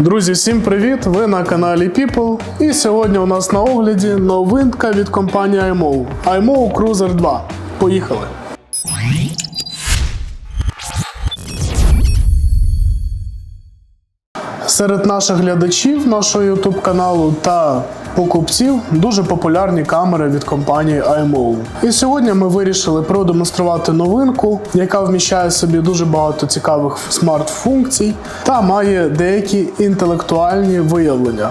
Друзі, всім привіт! Ви на каналі People. І сьогодні у нас на огляді новинка від компанії iMO. iMO Cruiser 2. Поїхали! Серед наших глядачів нашого YouTube каналу та покупців дуже популярні камери від компанії iMO. І сьогодні ми вирішили продемонструвати новинку, яка вміщає в собі дуже багато цікавих смарт-функцій та має деякі інтелектуальні виявлення.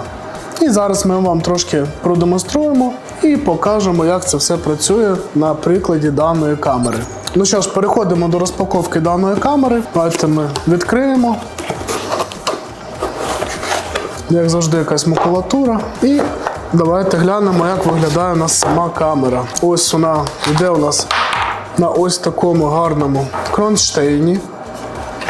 І зараз ми вам трошки продемонструємо і покажемо, як це все працює на прикладі даної камери. Ну що ж, переходимо до розпаковки даної камери. Давайте ми відкриємо як завжди, якась макулатура. І давайте глянемо, як виглядає у нас сама камера. Ось вона йде у нас на ось такому гарному кронштейні.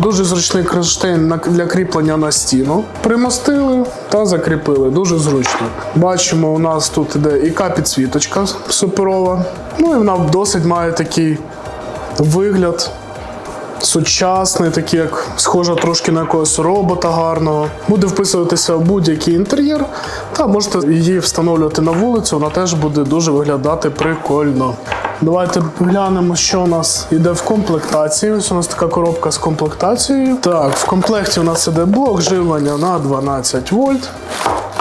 Дуже зручний кронштейн для кріплення на стіну. Примостили та закріпили. Дуже зручно. Бачимо, у нас тут іде ІК-підсвіточка суперова. Ну і вона досить має такий вигляд сучасний, такий як схожа трошки на якогось робота гарного. Буде вписуватися в будь-який інтер'єр, та можете її встановлювати на вулицю, вона теж буде дуже виглядати прикольно. Давайте глянемо, що у нас йде в комплектації. Ось у нас така коробка з комплектацією. Так, в комплекті у нас іде блок живлення на 12 вольт.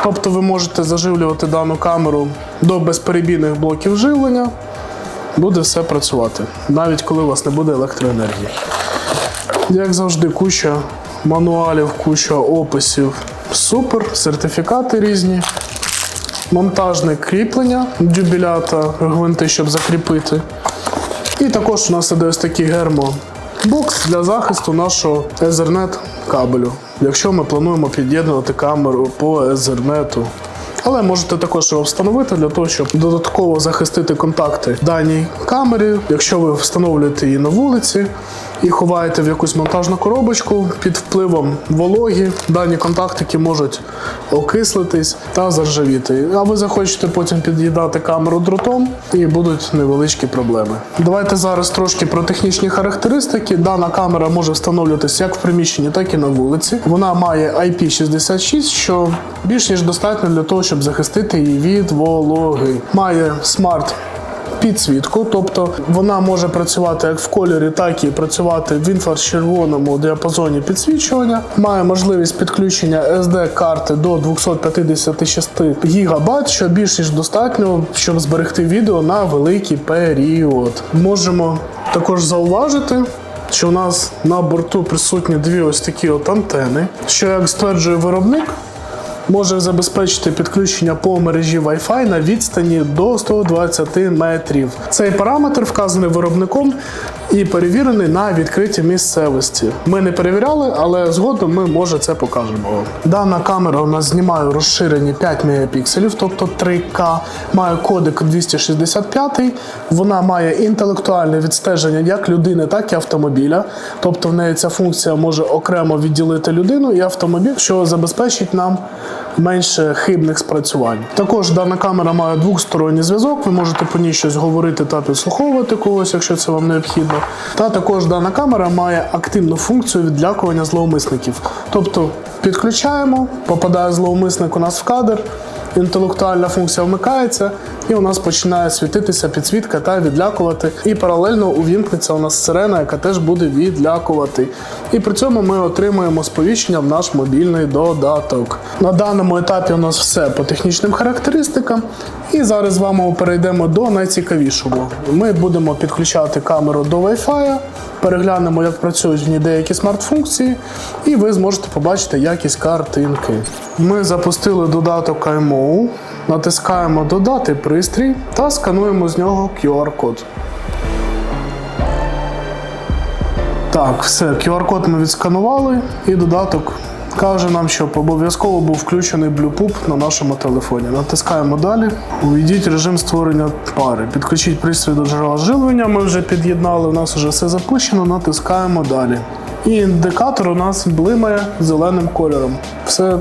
Тобто ви можете заживлювати дану камеру до безперебійних блоків живлення. Буде все працювати, навіть коли у вас не буде електроенергії. Як завжди, куча мануалів, куча описів. Супер, сертифікати різні. Монтажне кріплення, дюбілята, гвинти, щоб закріпити. І також у нас іде ось такий гермобокс для захисту нашого Ethernet кабелю, якщо ми плануємо під'єднувати камеру по Ethernet. Але можете також його встановити для того, щоб додатково захистити контакти даній камері, якщо ви встановлюєте її на вулиці і ховаєте в якусь монтажну коробочку під впливом вологі, дані контактики можуть окислитись та заржавіти. А ви захочете потім під'їдати камеру дротом і будуть невеличкі проблеми. Давайте зараз трошки про технічні характеристики. Дана камера може встановлюватися як в приміщенні, так і на вулиці. Вона має IP66, що більш ніж достатньо для того, щоб захистити її від вологи. Має смарт підсвітку, тобто вона може працювати як в кольорі, так і працювати в інфрачервоному діапазоні підсвічування. Має можливість підключення SD-карти до 256 ГБ, що більш ніж достатньо, щоб зберегти відео на великий період. Можемо також зауважити. Що у нас на борту присутні дві ось такі от антени, що як стверджує виробник, може забезпечити підключення по мережі Wi-Fi на відстані до 120 метрів. Цей параметр вказаний виробником і перевірений на відкритій місцевості. Ми не перевіряли, але згодом ми може це покажемо. Дана камера у нас знімає у розширенні 5 мегапікселів, тобто 3К, має кодек 265. Вона має інтелектуальне відстеження як людини, так і автомобіля. Тобто в неї ця функція може окремо відділити людину і автомобіль, що забезпечить нам менше хибних спрацювань. Також дана камера має двохсторонній зв'язок. Ви можете по ній щось говорити та підслуховувати когось, якщо це вам необхідно. Та також дана камера має активну функцію відлякування зловмисників. Тобто підключаємо, попадає зловмисник у нас в кадр. Інтелектуальна функція вмикається, і у нас починає світитися підсвітка та відлякувати. І паралельно увімкнеться у нас сирена, яка теж буде відлякувати. І при цьому ми отримуємо сповіщення в наш мобільний додаток. На даному етапі у нас все по технічним характеристикам. І зараз з вами перейдемо до найцікавішого. Ми будемо підключати камеру до Wi-Fi, переглянемо, як працюють в ній деякі смарт-функції, і ви зможете побачити якість картинки. Ми запустили додаток iMO, натискаємо Додати пристрій та скануємо з нього QR-код. Так, все, QR-код ми відсканували, і додаток каже нам, щоб обов'язково був включений Bluetooth на нашому телефоні. Натискаємо далі. Увійдіть режим створення пари. Підключіть пристрій до джерела живлення. Ми вже під'єднали, у нас вже все запущено. Натискаємо далі. І індикатор у нас блимає зеленим кольором. Все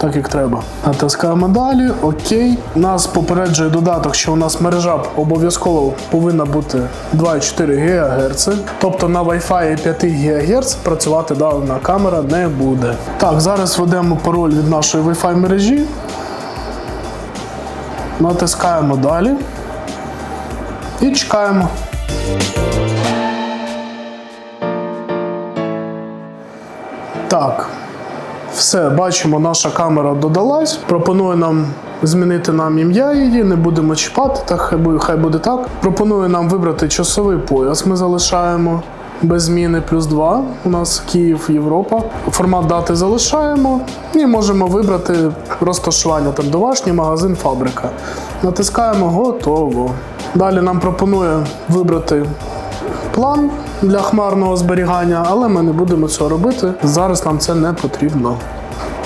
так як треба. Натискаємо далі, окей. Нас попереджує додаток, що у нас мережа обов'язково повинна бути 2,4 ГГц. Тобто на Wi-Fi 5 ГГц працювати дана камера не буде. Так, зараз введемо пароль від нашої Wi-Fi мережі. Натискаємо далі і чекаємо. Так, все, бачимо, наша камера додалась. Пропонує нам змінити нам ім'я її, не будемо чіпати, так хай буде, так. Пропонує нам вибрати часовий пояс. Ми залишаємо без зміни плюс 2. У нас Київ, Європа. Формат дати залишаємо і можемо вибрати розташування там домашній магазин, фабрика. Натискаємо готово. Далі нам пропонує вибрати план для хмарного зберігання, але ми не будемо цього робити. Зараз нам це не потрібно.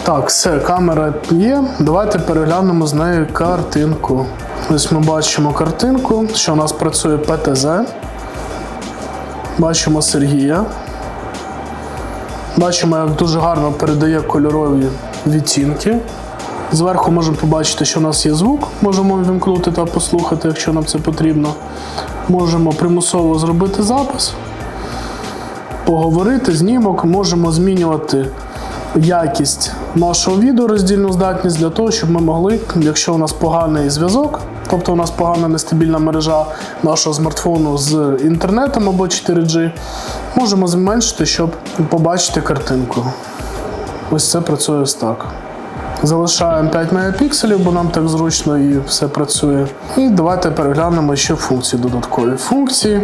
Так, все, камера є. Давайте переглянемо з нею картинку. Ось ми бачимо картинку, що у нас працює ПТЗ. Бачимо Сергія. Бачимо, як дуже гарно передає кольорові відтінки. Зверху можемо побачити, що у нас є звук, можемо вімкнути та послухати, якщо нам це потрібно. Можемо примусово зробити запис, поговорити, знімок, можемо змінювати якість нашого відео, роздільну здатність для того, щоб ми могли, якщо у нас поганий зв'язок, тобто у нас погана нестабільна мережа нашого смартфону з інтернетом або 4G, можемо зменшити, щоб побачити картинку. Ось це працює ось так. Залишаємо 5 мегапікселів, бо нам так зручно і все працює. І давайте переглянемо ще функції додаткові. Функції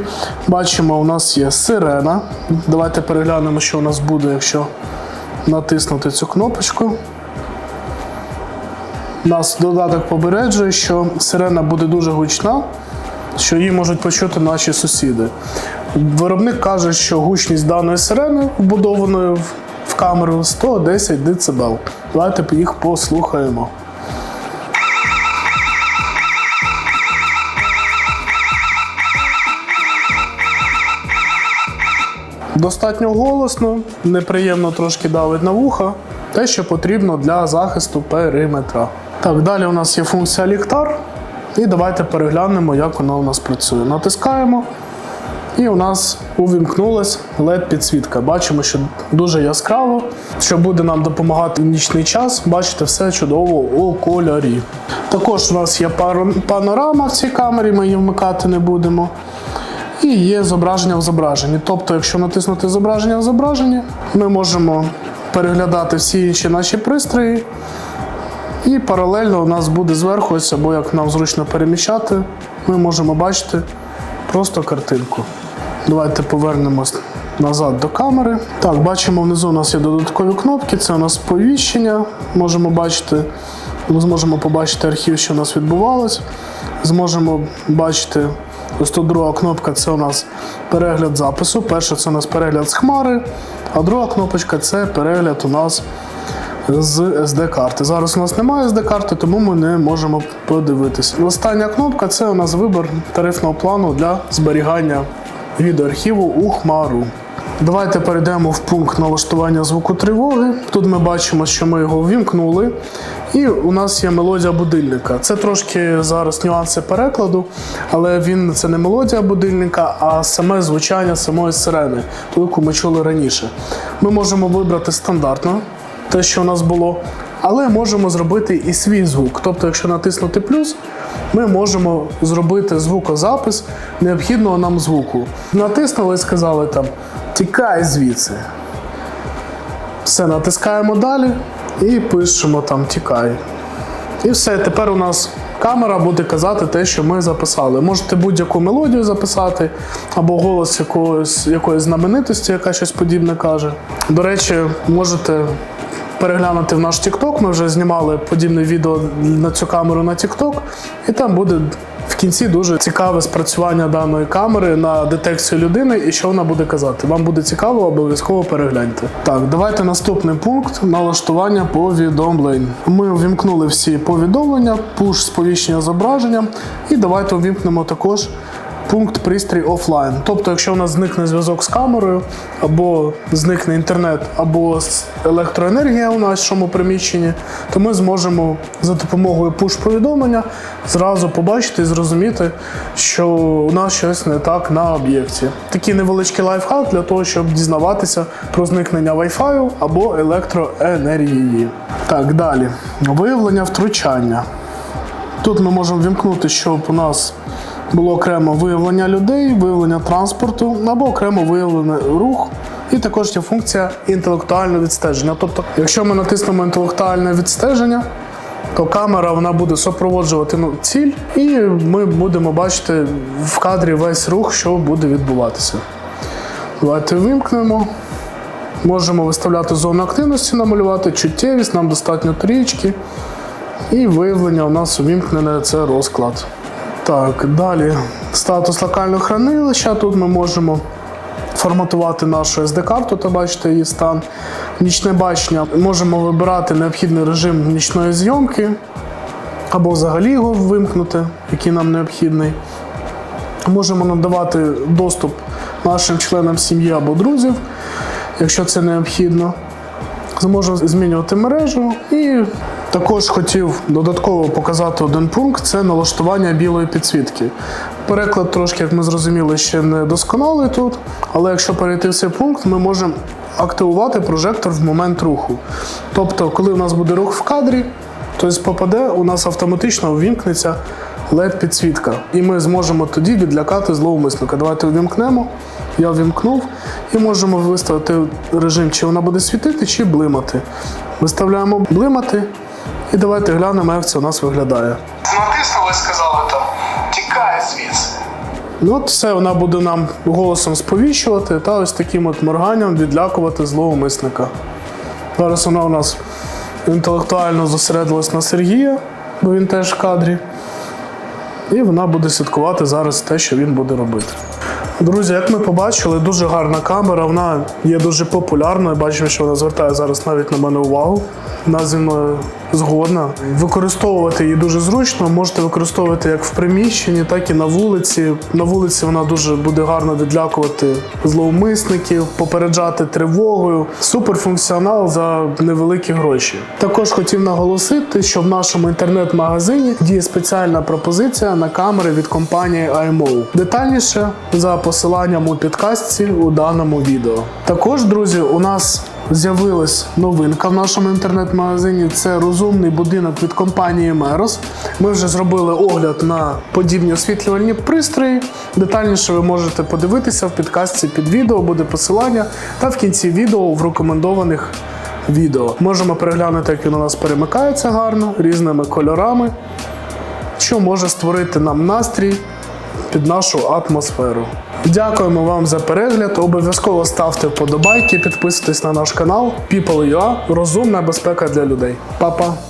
бачимо, у нас є сирена. Давайте переглянемо, що у нас буде, якщо натиснути цю кнопочку. Нас додаток попереджує, що сирена буде дуже гучна, що її можуть почути наші сусіди. Виробник каже, що гучність даної сирени, вбудованої в камеру 110 дБ. Давайте їх послухаємо. Достатньо голосно, неприємно трошки давить на вуха. Те, що потрібно для захисту периметра. Так, далі у нас є функція ліхтар. І давайте переглянемо, як вона у нас працює. Натискаємо. І у нас увімкнулась led підсвітка. Бачимо, що дуже яскраво, що буде нам допомагати в нічний час. Бачите, все чудово у кольорі. Також у нас є панорама в цій камері, ми її вмикати не будемо. І є зображення в зображенні. Тобто, якщо натиснути зображення в зображенні, ми можемо переглядати всі інші наші пристрої. І паралельно у нас буде зверху, ось або як нам зручно переміщати, ми можемо бачити просто картинку. Давайте повернемось назад до камери. Так, бачимо, внизу у нас є додаткові кнопки, це у нас сповіщення. Можемо бачити, ми зможемо побачити архів, що у нас відбувалось. Зможемо бачити, ось тут друга кнопка це у нас перегляд запису. Перша це у нас перегляд з хмари, а друга кнопочка це перегляд у нас з SD-карти. Зараз у нас немає SD-карти, тому ми не можемо подивитися. Остання кнопка це у нас вибір тарифного плану для зберігання відеоархіву у хмару. Давайте перейдемо в пункт налаштування звуку тривоги. Тут ми бачимо, що ми його ввімкнули. І у нас є мелодія будильника. Це трошки зараз нюанси перекладу, але він це не мелодія будильника, а саме звучання самої сирени, ту, яку ми чули раніше. Ми можемо вибрати стандартно, те, що у нас було, але можемо зробити і свій звук. Тобто, якщо натиснути плюс, ми можемо зробити звукозапис необхідного нам звуку. Натиснули і сказали там тікай звідси. Все, натискаємо далі і пишемо там тікай. І все, тепер у нас камера буде казати те, що ми записали. Можете будь-яку мелодію записати, або голос якоїсь, якоїсь знаменитості, яка щось подібне каже. До речі, можете переглянути в наш TikTok. Ми вже знімали подібне відео на цю камеру на TikTok, і там буде в кінці дуже цікаве спрацювання даної камери на детекцію людини і що вона буде казати. Вам буде цікаво, обов'язково перегляньте. Так, давайте наступний пункт налаштування повідомлень. Ми увімкнули всі повідомлення, пуш сповіщення зображення, і давайте увімкнемо також пункт пристрій офлайн. Тобто, якщо у нас зникне зв'язок з камерою, або зникне інтернет, або електроенергія у нашому приміщенні, то ми зможемо за допомогою пуш-повідомлення зразу побачити і зрозуміти, що у нас щось не так на об'єкті. Такий невеличкий лайфхак для того, щоб дізнаватися про зникнення Wi-Fi або електроенергії. Так, далі. Виявлення втручання. Тут ми можемо вімкнути, щоб у нас було окремо виявлення людей, виявлення транспорту або окремо виявлений рух. І також є функція інтелектуального відстеження. Тобто, якщо ми натиснемо інтелектуальне відстеження, то камера вона буде супроводжувати ну, ціль, і ми будемо бачити в кадрі весь рух, що буде відбуватися. Давайте вимкнемо. Можемо виставляти зону активності, намалювати чуттєвість, нам достатньо трічки. І виявлення у нас увімкнене це розклад. Так, далі статус локального хранилища. Тут ми можемо форматувати нашу SD-карту та бачити її стан. Нічне бачення. Можемо вибирати необхідний режим нічної зйомки або взагалі його вимкнути, який нам необхідний. Можемо надавати доступ нашим членам сім'ї або друзів, якщо це необхідно. Зможемо змінювати мережу і також хотів додатково показати один пункт це налаштування білої підсвітки. Переклад трошки, як ми зрозуміли, ще не досконалий тут, але якщо перейти в цей пункт, ми можемо активувати прожектор в момент руху. Тобто, коли у нас буде рух в кадрі, тобто попаде, у нас автоматично увімкнеться LED-підсвітка. І ми зможемо тоді відлякати зловмисника. Давайте увімкнемо. Я вімкнув і можемо виставити режим, чи вона буде світити, чи блимати. Виставляємо блимати, і давайте глянемо, як це у нас виглядає. Натиснули, сказали там, тікає звідси. Ну, от все, вона буде нам голосом сповіщувати та ось таким от морганням відлякувати зловмисника. Зараз вона у нас інтелектуально зосередилась на Сергія, бо він теж в кадрі. І вона буде слідкувати зараз те, що він буде робити. Друзі, як ми побачили, дуже гарна камера, вона є дуже популярною. Бачимо, що вона звертає зараз навіть на мене увагу. Вона згодна. Використовувати її дуже зручно. Можете використовувати як в приміщенні, так і на вулиці. На вулиці вона дуже буде гарно відлякувати зловмисників, попереджати тривогою. Суперфункціонал за невеликі гроші. Також хотів наголосити, що в нашому інтернет-магазині діє спеціальна пропозиція на камери від компанії iMO. Детальніше за посиланням у підкастці у даному відео. Також, друзі, у нас з'явилась новинка в нашому інтернет-магазині. Це розумний будинок від компанії Meros. Ми вже зробили огляд на подібні освітлювальні пристрої. Детальніше ви можете подивитися в підкастці під відео, буде посилання, та в кінці відео в рекомендованих відео. Можемо переглянути, як він у нас перемикається гарно, різними кольорами, що може створити нам настрій під нашу атмосферу. Дякуємо вам за перегляд. Обов'язково ставте вподобайки, підписуйтесь на наш канал People.ua. Розумна безпека для людей. Па-па!